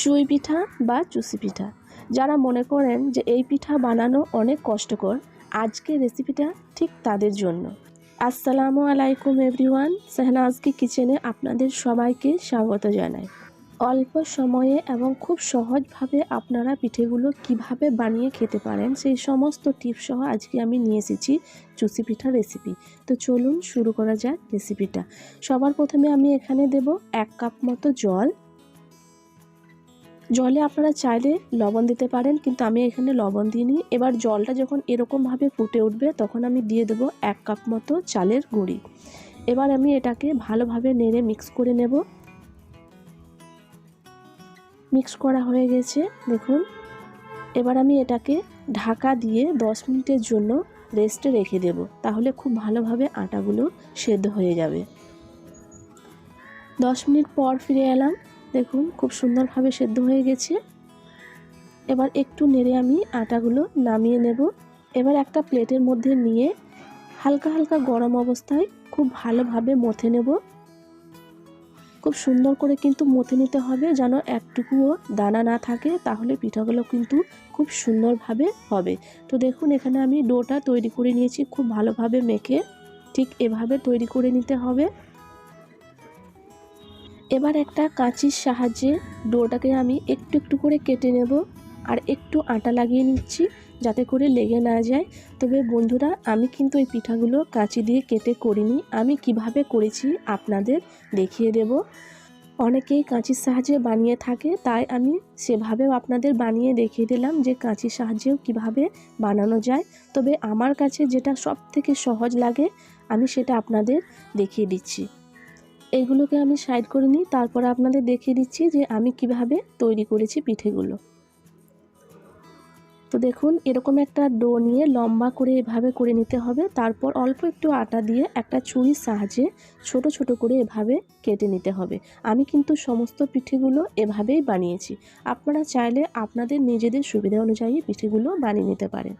চুই পিঠা বা চুষি পিঠা। যারা মনে করেন যে এই পিঠা বানানো অনেক কষ্টকর আজকে রেসিপিটা ঠিক তাদের জন্য। আসসালামু আলাইকুম এভরিওয়ান শাহনাজকি কিচেনে আপনাদের সবাইকে স্বাগত জানাই। অল্প সময়ে এবং খুব সহজভাবে আপনারা পিঠেগুলো কীভাবে বানিয়ে খেতে পারেন, সেই সমস্ত টিপস সহ আজকে আমি নিয়ে এসেছি চুষি পিঠা রেসিপি তো চলুন শুরু করা যাক রেসিপিটা সবার প্রথমে আমি এখানে দেব এক কাপ মতো জল জলে আপনারা চাইলে লবণ দিতে পারেন, কিন্তু আমি এখানে লবণ দিইনি। এবার জলটা যখন এরকমভাবে ফুটে উঠবে, তখন আমি দিয়ে দেবো এক কাপ মতো চালের গুঁড়ি। এবার আমি এটাকে ভালোভাবে নেড়ে মিক্স করে নেব। মিক্স করা হয়ে গেছে, দেখুন। এবার আমি এটাকে ঢাকা দিয়ে দশ মিনিটের জন্য রেস্টে রেখে দেব, তাহলে খুব ভালোভাবে আটাগুলো সেদ্ধ হয়ে যাবে। দশ মিনিট পর ফিরে এলাম। দেখুন, খুব সুন্দরভাবে সেদ্ধ হয়ে গেছে। এবার একটু নেড়ে আমি আটাগুলো নামিয়ে নেব। এবার একটা প্লেটের মধ্যে নিয়ে হালকা হালকা গরম অবস্থায় খুব ভালোভাবে মথে নেব। খুব সুন্দর করে কিন্তু মথে নিতে হবে যেন একটুকুও দানা না থাকে, তাহলে পিঠাগুলো কিন্তু খুব সুন্দরভাবে হবে। তো দেখুন, এখানে আমি ডোটা তৈরি করে নিয়েছি খুব ভালোভাবে মেখে। ঠিক এভাবে তৈরি করে নিতে হবে। এবার একটা কাঁচির সাহায্যে ডোটাকে আমি একটু একটু করে কেটে নেব আর একটু আটা লাগিয়ে নিচ্ছি যাতে করে লেগে না যায়। তবে বন্ধুরা, আমি কিন্তু এই পিঠাগুলো কাঁচি দিয়ে কেটে করিনি। আমি কীভাবে করেছি আপনাদের দেখিয়ে দেব। অনেকেই কাঁচির সাহায্যে বানিয়ে থাকে, তাই আমি সেভাবেও আপনাদের বানিয়ে দেখিয়ে দিলাম যে কাঁচির সাহায্যেও কীভাবে বানানো যায়। তবে আমার কাছে যেটা সব থেকে সহজ লাগে, আমি সেটা আপনাদের দেখিয়ে দিচ্ছি। এগুলোকে আমি সাইড করে নিই, তারপর আপনাদের দেখিয়ে দিচ্ছি যে আমি কীভাবে তৈরি করেছি পিঠেগুলো। তো দেখুন, এরকম একটা ডো নিয়ে লম্বা করে এভাবে করে নিতে হবে, তারপর অল্প একটু আটা দিয়ে একটা ছুরির সাহায্যে ছোট ছোট করে এভাবে কেটে নিতে হবে। আমি কিন্তু সমস্ত পিঠেগুলো এভাবেই বানিয়েছি। আপনারা চাইলে আপনাদের নিজেদের সুবিধা অনুযায়ী পিঠেগুলো বানিয়ে নিতে পারেন।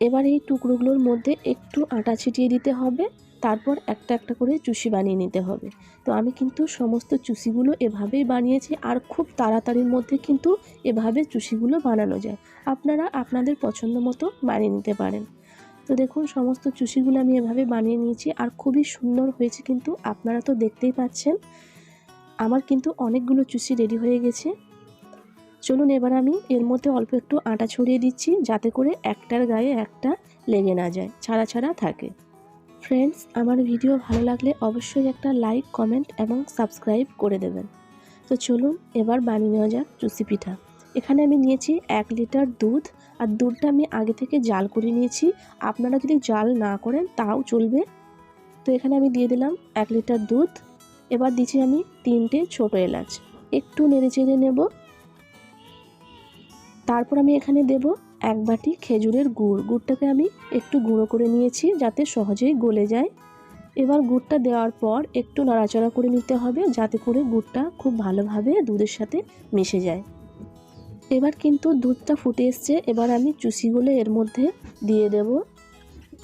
এবার এই টুকরোগুলোর মধ্যে একটু আটা ছিটিয়ে দিতে হবে, তারপর একটা একটা করে চুষি বানিয়ে নিতে হবে। তো আমি কিন্তু সমস্ত চুষিগুলো এভাবেই বানিয়েছি আর খুব তাড়াতাড়ির মধ্যে কিন্তু এভাবে চুষিগুলো বানানো যায়। আপনারা আপনাদের পছন্দ মতো বানিয়ে নিতে পারেন। তো দেখুন, সমস্ত চুষিগুলো আমি এভাবে বানিয়ে নিয়েছি আর খুবই সুন্দর হয়েছে কিন্তু আপনারা তো দেখতেই পাচ্ছেন। আমার কিন্তু অনেকগুলো চুষি রেডি হয়ে গেছে। চলুন এবার আমি এর মধ্যে অল্প একটু আটা ছড়িয়ে দিচ্ছি যাতে করে একটার গায়ে একটা লেগে না যায়, ছাড়া ছাড়া থাকে। ফ্রেন্ডস আমার ভিডিও ভালো লাগলে অবশ্যই একটা লাইক কমেন্ট এবং সাবস্ক্রাইব করে দেবেন। তো চলুন এবার বানিয়ে নেওয়া যাক চুষি পিঠা এখানে আমি নিয়েছি এক লিটার দুধ আর দুধটা আমি আগে থেকে জাল করে নিয়েছি। আপনারা যদি জাল না করেন তাও চলবে। তো এখানে আমি দিয়ে দিলাম এক লিটার দুধ। এবার দিচ্ছি আমি তিনটে ছোট এলাচ। একটু নেড়ে চেড়ে নেব। তারপর আমি এখানে দেব এক বাটি খেজুরের গুড়। গুড়টাকে আমি একটু গুঁড়ো করে নিয়েছি যাতে সহজেই গলে যায়। এবার গুড়টা দেওয়ার পর একটু নাড়াচাড়া করে নিতে হবে যাতে করে গুড়টা খুব ভালোভাবে দুধের সাথে মিশে যায়। এবার কিন্তু দুধটা ফুটে এসছে, এবার আমি চুষিগুলো এর মধ্যে দিয়ে দেব।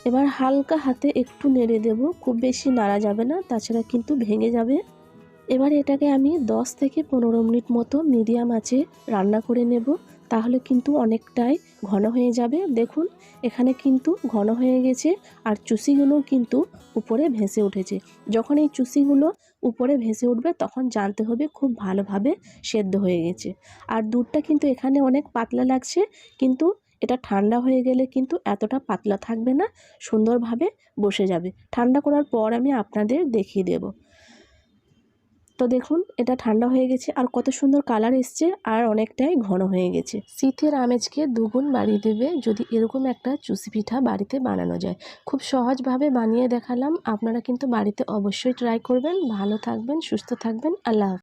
এবার হালকা হাতে একটু নেড়ে দেব, খুব বেশি নাড়া যাবে না, তাছাড়া কিন্তু ভেঙে যাবে। এবার এটাকে আমি 10 থেকে পনেরো মিনিট মতো মিডিয়াম আছে রান্না করে নেব। তাহলে কিন্তু অনেকটাই ঘন হয়ে যাবে। দেখুন, এখানে কিন্তু ঘন হয়ে গেছে আর চুষিগুলো কিন্তু উপরে ভেসে উঠেছে। যখন এই চুষিগুলো উপরে ভেসে উঠবে, তখন জানতে হবে খুব ভালোভাবে সেদ্ধ হয়ে গেছে। আর দুধটা কিন্তু এখানে অনেক পাতলা লাগছে, কিন্তু এটা ঠান্ডা হয়ে গেলে কিন্তু এতটা পাতলা থাকবে না, সুন্দরভাবে বসে যাবে। ঠান্ডা করার পর আমি আপনাদের দেখিয়ে দেবো। তো দেখুন, এটা ঠান্ডা হয়ে গেছে আর কত সুন্দর কালার এসছে আর অনেকটাই ঘন হয়ে গেছে। শীতের আমেজকে দুগুণ বাড়িয়ে দেবে যদি এরকম একটা চুষি পিঠা বাড়িতে বানানো যায়। খুব সহজভাবে বানিয়ে দেখালাম। আপনারা কিন্তু বাড়িতে অবশ্যই ট্রাই করবেন। ভালো থাকবেন, সুস্থ থাকবেন। আল্লাহ